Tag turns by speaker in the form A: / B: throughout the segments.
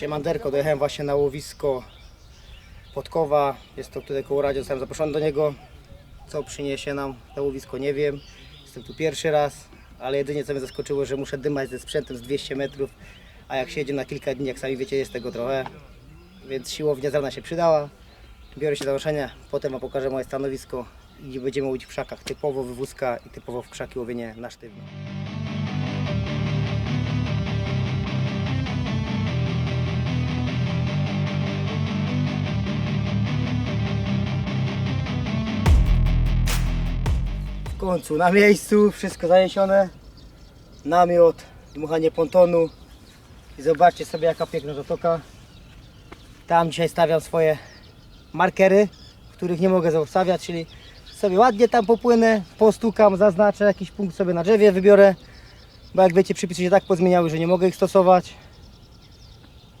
A: Siemanderko, dojechałem właśnie na łowisko Podkowa. Jest to tutaj koło radio, zostałem zaproszony do niego. Co przyniesie nam to łowisko, nie wiem. Jestem tu pierwszy raz, ale jedynie co mnie zaskoczyło, że muszę dymać ze sprzętem z 200 metrów, a jak się jedzie na kilka dni, jak sami wiecie, jest tego trochę. Więc siłownia z rana się przydała. Biorę się za noszenie, potem wam pokażę moje stanowisko i będziemy łowić w krzakach. Typowo wywózka i typowo w krzaki łowienie na sztywno. Na miejscu, wszystko zaniesione. Namiot, dmuchanie pontonu. I zobaczcie sobie jaka piękna zatoka. Tam dzisiaj stawiam swoje markery, których nie mogę zostawiać, czyli sobie ładnie tam popłynę, postukam, zaznaczę jakiś punkt sobie na drzewie, wybiorę. Bo jak wiecie, przepisy się tak pozmieniały, że nie mogę ich stosować.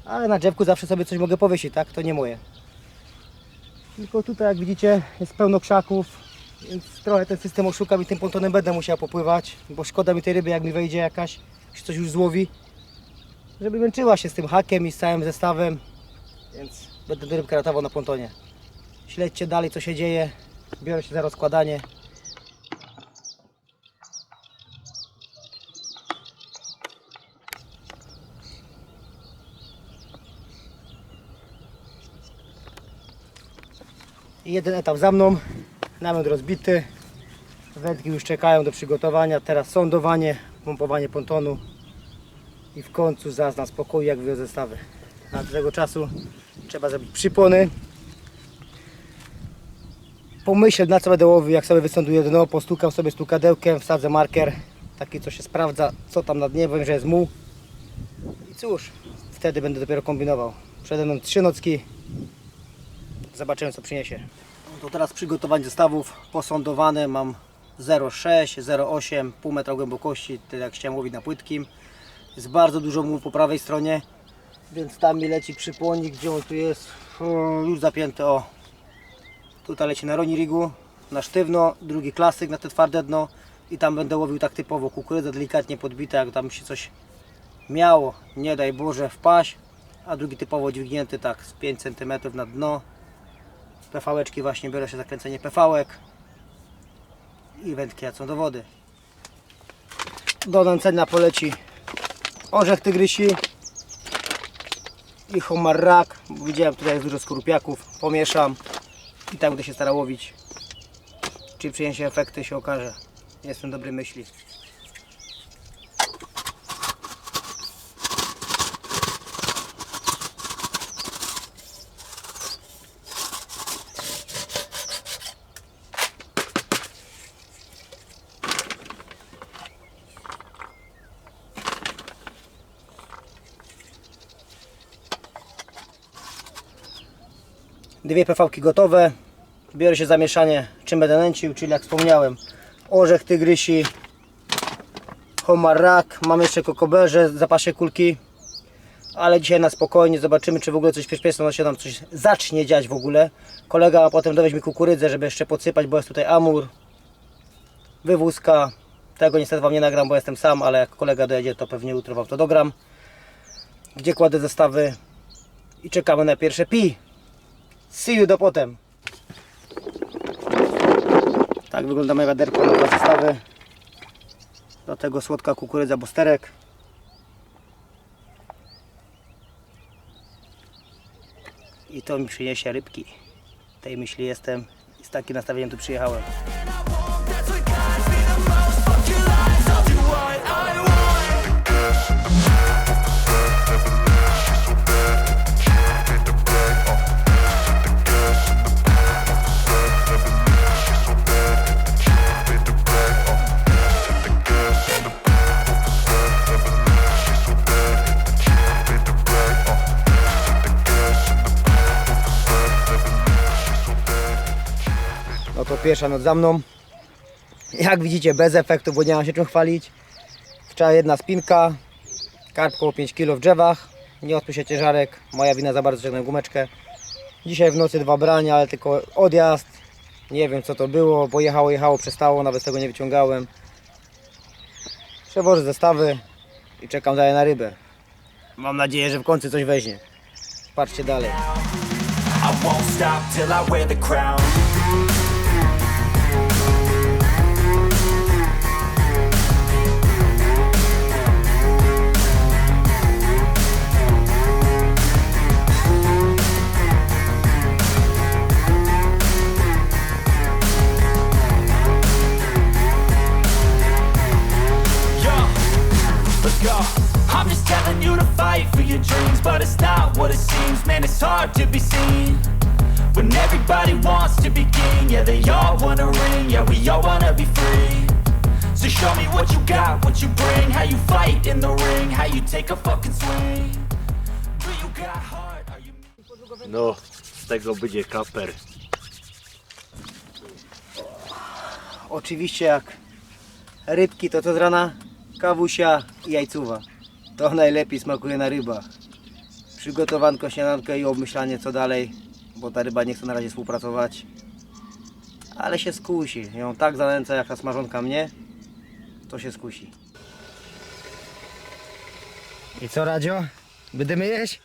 A: Ale na drzewku zawsze sobie coś mogę powiesić, tak? To nie moje. Tylko tutaj, jak widzicie, jest pełno krzaków, więc trochę ten system oszukam i tym pontonem będę musiał popływać, bo szkoda mi tej ryby, jak mi wejdzie jakaś, się coś już złowi, żeby męczyła się z tym hakiem i z całym zestawem, więc będę tę rybkę ratował na pontonie. Śledźcie dalej, co się dzieje, biorę się za rozkładanie. Jeden etap za mną, namiot rozbity, wędki już czekają do przygotowania, teraz sądowanie, pompowanie pontonu i w końcu zazna spokoju jak wyjął zestawy. A do tego czasu trzeba zrobić przypony, pomyśleć na co będę łowił, jak sobie wysąduję dno, postukam sobie stukadełkiem, wsadzę marker, taki co się sprawdza, co tam na dnie, wiem, że jest muł. I cóż, wtedy będę dopiero kombinował. Przede mną trzy nocki, Zobaczymy co przyniesie. To teraz przygotowanie zestawów posądowane. Mam 0,6, 0,8, pół metra głębokości, tyle jak chciałem łowić na płytkim. Jest bardzo dużo muł po prawej stronie, więc tam mi leci przypłonik, gdzie on tu jest, już zapięty, o. Tutaj leci na roni rigu, na sztywno, drugi klasyk na te twarde dno i tam będę łowił tak typowo, kukurydza delikatnie podbita, jak tam się coś miało, nie daj Boże, wpaść, a drugi typowo dźwignięty tak z 5 cm na dno. PV-eczki właśnie biorę się zakręcenie PV-ek i wędki jacą do wody. Do nęcenia poleci orzech tygrysi i homar rak. bo Widziałem tutaj jest dużo skorupiaków. Pomieszam i tam będę się starał łowić. Czy przyniesie efekty się okaże. Jestem dobrej myśli. Dwie PV-ki gotowe. Biorę się za mieszanie, czym będę nęcił, czyli jak wspomniałem, orzech tygrysi, homar rak, mam jeszcze kokoberze, zapasie kulki, ale dzisiaj na spokojnie zobaczymy, czy w ogóle coś przyspieszno się tam coś zacznie dziać w ogóle. Kolega ma potem dowieźć mi kukurydzę, żeby jeszcze podsypać, bo jest tutaj amur, wywózka. Tego niestety Wam nie nagram, bo jestem sam, ale jak kolega dojedzie, to pewnie jutro Wam to dogram. Gdzie kładę zestawy i czekamy na pierwsze pi. See you do potem. Tak wygląda moje wiaderko na zestawy. Do tego słodka kukurydza bosterek. I to mi przyniesie rybki. Tej myśli jestem i z takim nastawieniem tu przyjechałem. Pierwsza noc za mną. Jak widzicie bez efektu, bo nie mam się czym chwalić. Wczoraj jedna spinka, karp około 5 kg w drzewach. Nie się ciężarek, moja wina za bardzo ciągnę gumeczkę. Dzisiaj w nocy dwa brania, ale tylko odjazd. Nie wiem co to było, bo jechało, jechało, przestało, nawet tego nie wyciągałem. Przewożę zestawy i czekam dalej na rybę. Mam nadzieję, że w końcu coś weźmie. Patrzcie dalej.
B: I won't stop till I wear the crown. Your dreams, but it's not what it seems. Man, it's hard to be seen when everybody wants to be king. Yeah, they all wanna ring. Yeah, we all wanna be free. So show me what you got, what you bring, how you fight in the ring, how you take a fucking swing. Do you got heart? Are you?
C: No, z tego będzie kaper.
A: Oczywiście jak rybki to co z rana? Kawusia i jajcuwa. To najlepiej smakuje na rybach. Przygotowanko, śniadanko i obmyślanie co dalej, bo ta ryba nie chce na razie współpracować. Ale się skusi. Ją tak zanęca jak ta smażonka mnie, to się skusi. I co Radzio? Będziemy jeść?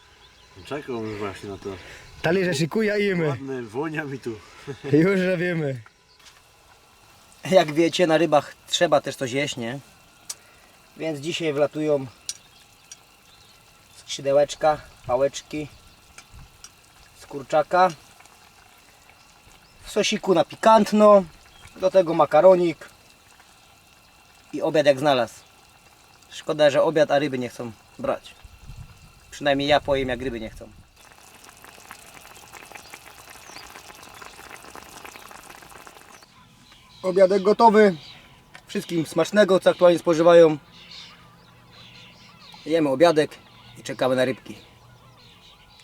C: Czekam właśnie na to.
A: Talerze szykuja i jemy.
C: Ładne, wonia mi tu.
A: Już że wiemy. Jak wiecie, na rybach trzeba też coś jeść, nie? Więc dzisiaj wlatują skrzydełeczka, pałeczki z kurczaka. W sosiku na pikantno. Do tego makaronik. I obiad jak znalazł. Szkoda, że obiad, a ryby nie chcą brać. Przynajmniej ja pojem, jak ryby nie chcą. Obiadek gotowy. Wszystkim smacznego, co aktualnie spożywają. Jemy obiadek i czekamy na rybki.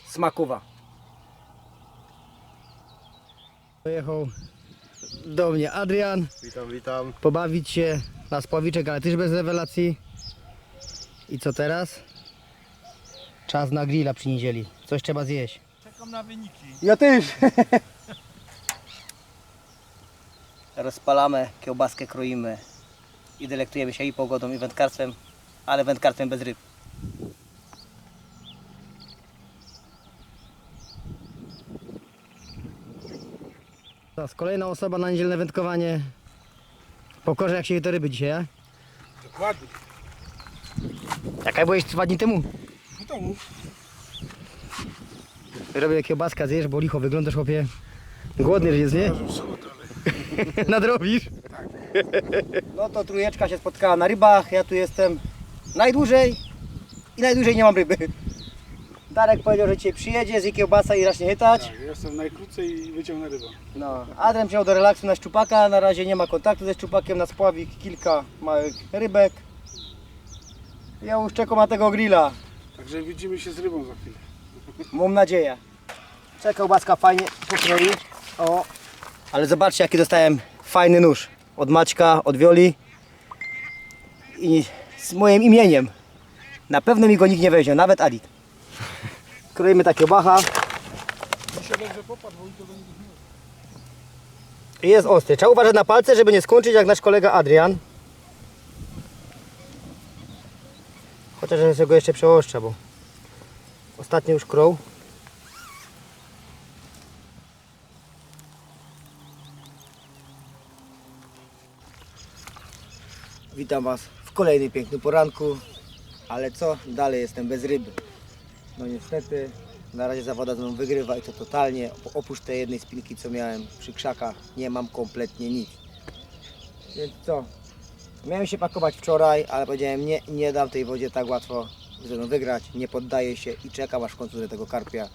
A: Smakowa. Pojechał do mnie Adrian,
C: Witam, witam.
A: pobawić się na spławiczek, ale też bez rewelacji. I co teraz? Czas na grilla przy niedzieli. Coś trzeba zjeść.
D: Czekam na wyniki.
A: Ja też. Rozpalamy, kiełbaskę kroimy i delektujemy się i pogodą, i wędkarstwem, ale wędkarstwem bez ryb. Teraz kolejna osoba na niedzielne wędkowanie. Pokorze jak się te ryby dzisiaj, a?
D: Dokładnie.
A: Jaka byłeś dwa dni temu?
D: W domu.
A: Robię kiełbaska, zjesz, bo licho wyglądasz chłopie. Głodny jest, nie? Nadrobisz? No to trójeczka się spotkała na rybach, ja tu jestem najdłużej i najdłużej nie mam ryby. Darek powiedział, że dzisiaj przyjedzie, zje kiełbasa i racznie chytać.
D: Tak, ja jestem najkrócej i wyciągnę rybę.
A: No, Adrian przyjechał do relaksu na szczupaka, na razie nie ma kontaktu ze szczupakiem, na spławik kilka małych rybek. Ja już czekam na tego grilla,
D: Także widzimy się z rybą za chwilę.
A: mam nadzieję. Czekał kiełbaska fajnie pokroi. O, ale zobaczcie jaki dostałem fajny nóż od Maćka, od Wioli i z moim imieniem. Na pewno mi go nikt nie weźmie, nawet Adit. Kroimy takie bacha. I Jest ostry. Trzeba uważać na palce, żeby nie skończyć jak nasz kolega Adrian. Chociaż sobie go jeszcze przeoszczę, bo ostatnio już krął. Witam Was w kolejnym pięknym poranku. Ale co? Dalej jestem bez ryby. No niestety, na razie zawoda ze mną wygrywa i to totalnie. Oprócz tej jednej spinki, co miałem przy krzakach, nie mam kompletnie nic. Więc co? Miałem się pakować wczoraj, ale powiedziałem nie, nie dam tej wodzie tak łatwo ze mną wygrać. Nie poddaję się i czekam aż w końcu do tego karpia.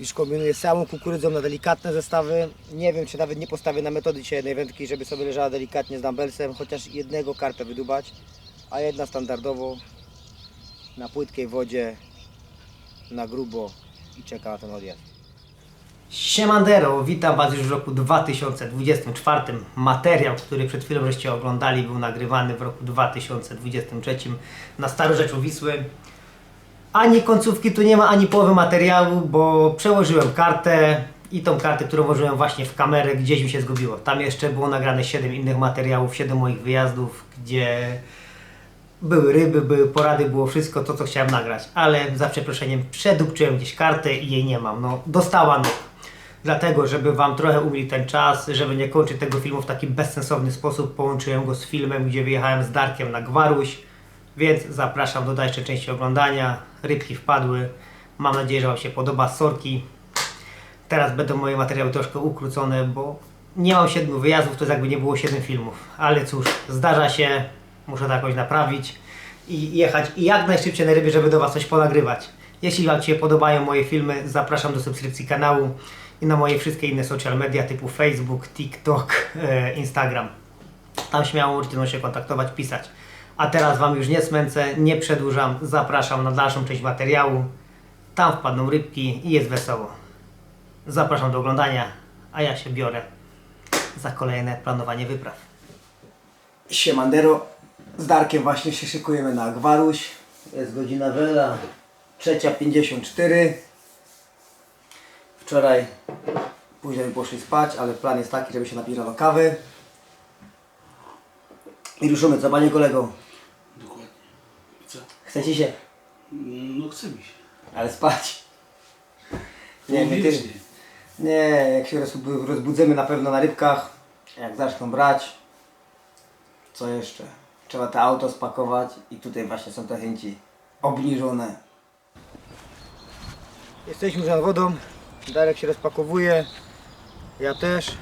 A: Już kombinuję samą kukurydzą na delikatne zestawy. Nie wiem, czy nawet nie postawię na metody dzisiaj jednej wędki, żeby sobie leżała delikatnie z dumbbellsem, chociaż jednego karpia wydubać, a jedna standardowo na płytkiej wodzie, na grubo i czeka na ten odjazd. Siemandero, witam Was już w roku 2024. Materiał, który przed chwilą żeście oglądali, był nagrywany w roku 2023 na Starorzeczu Wisły. Ani końcówki tu nie ma, ani połowy materiału, bo przełożyłem kartę i tą kartę, którą włożyłem właśnie w kamerę, gdzieś mi się zgubiło. Tam jeszcze było nagrane 7 innych materiałów, 7 moich wyjazdów, gdzie Były ryby, były porady, było wszystko to, co chciałem nagrać, ale za przeproszeniem przedupczyłem gdzieś kartę i jej nie mam. No, dostała no. Dlatego, żeby Wam trochę umilić ten czas, żeby nie kończyć tego filmu w taki bezsensowny sposób, połączyłem go z filmem, gdzie wyjechałem z Darkiem na Gwaruś, więc zapraszam do dalszej części oglądania. Rybki wpadły. Mam nadzieję, że Wam się podoba. Sorki. Teraz będą moje materiały troszkę ukrócone, bo nie mam siedmiu wyjazdów, to jest jakby nie było siedem filmów. Ale cóż, zdarza się, muszę to jakoś naprawić i jechać i jak najszybciej na ryby, żeby do Was coś ponagrywać. Jeśli Wam się podobają moje filmy, zapraszam do subskrypcji kanału i na moje wszystkie inne social media typu Facebook, TikTok, e, Instagram. Tam śmiało możecie się kontaktować, pisać. A teraz Wam już nie smęcę, nie przedłużam, zapraszam na dalszą część materiału. Tam wpadną rybki i jest wesoło. Zapraszam do oglądania, a ja się biorę za kolejne planowanie wypraw. Siemandero, z Darkiem właśnie się szykujemy na Gwaruś. Jest godzina wela, 3.54. Wczoraj później poszli spać, ale plan jest taki, żeby się napić rano kawy. I ruszymy, co panie kolego?
D: Dokładnie. Co?
A: Chcecie się?
D: No chce mi się.
A: Ale spać. Nie, nie, ty, nie, jak się rozbu- rozbudzimy na pewno na rybkach, jak zaczną brać, co jeszcze? Trzeba te auto spakować i tutaj właśnie są te chęci obniżone. Jesteśmy nad wodą, Darek się rozpakowuje, ja też.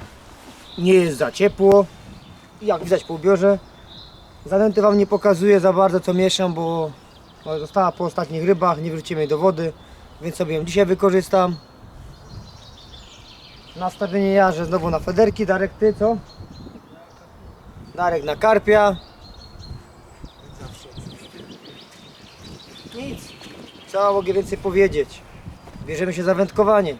A: Nie jest za ciepło, jak widać po ubiorze. Zanęty Wam nie pokazuję za bardzo co mieszam, bo została po ostatnich rybach, nie wrócimy do wody, więc sobie ją dzisiaj wykorzystam. Nastawienie jarze znowu na federki. Darek, ty co? Darek na karpia. Nic. Co mogę więcej powiedzieć? Bierzemy się za wędkowanie.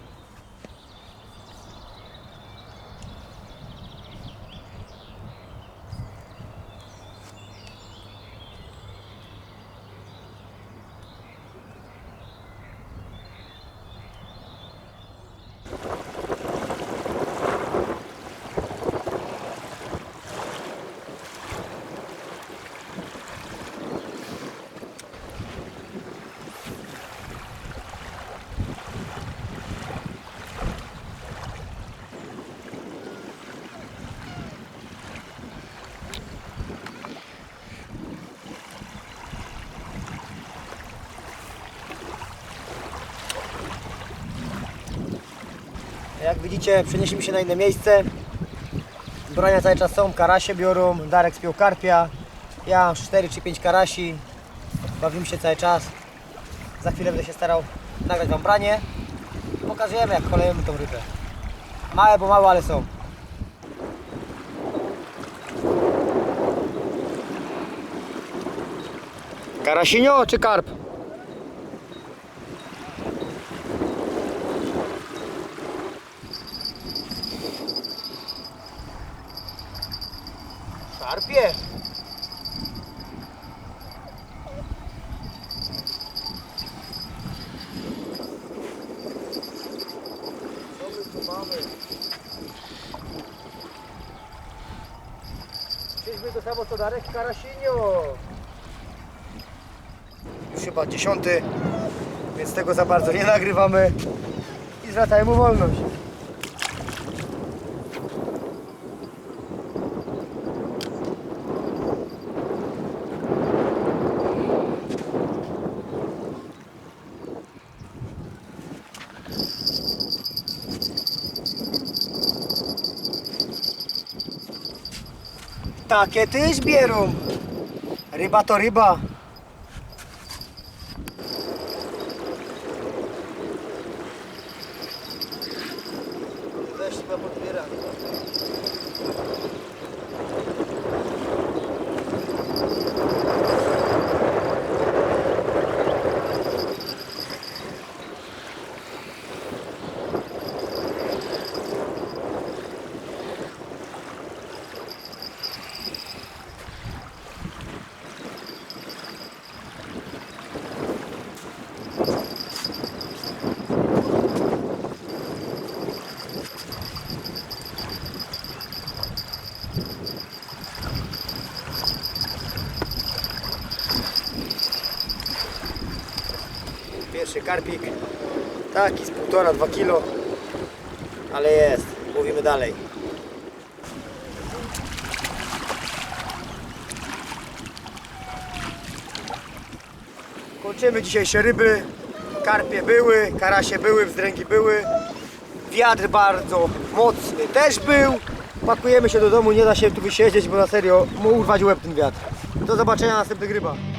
A: Jak widzicie, przenieśliśmy się na inne miejsce. Brania cały czas są, karasie biorą, Darek spiął karpia. Ja mam 4 czy 5 karasi. Bawimy się cały czas. Za chwilę będę się starał nagrać Wam branie. Pokażemy jak kolejemy tą rybę. Małe, bo małe, ale są. Karasinio czy karp? Karpie. Co my tu mamy? Czyżby to samo co Darek Karasinio? Już chyba dziesiąty, więc tego za bardzo nie nagrywamy i zwracajmy wolność. Takie też bierą. Ryba to ryba. Karpik. Taki z 1,5-2 kilo. Ale jest. Mówimy dalej. Kończymy dzisiejsze ryby. Karpie były, karasie były, wzdręgi były. Wiatr bardzo mocny też był. Pakujemy się do domu, nie da się tu wysiedzieć, bo na serio mu urwać łeb ten wiatr. Do zobaczenia na następnych rybach.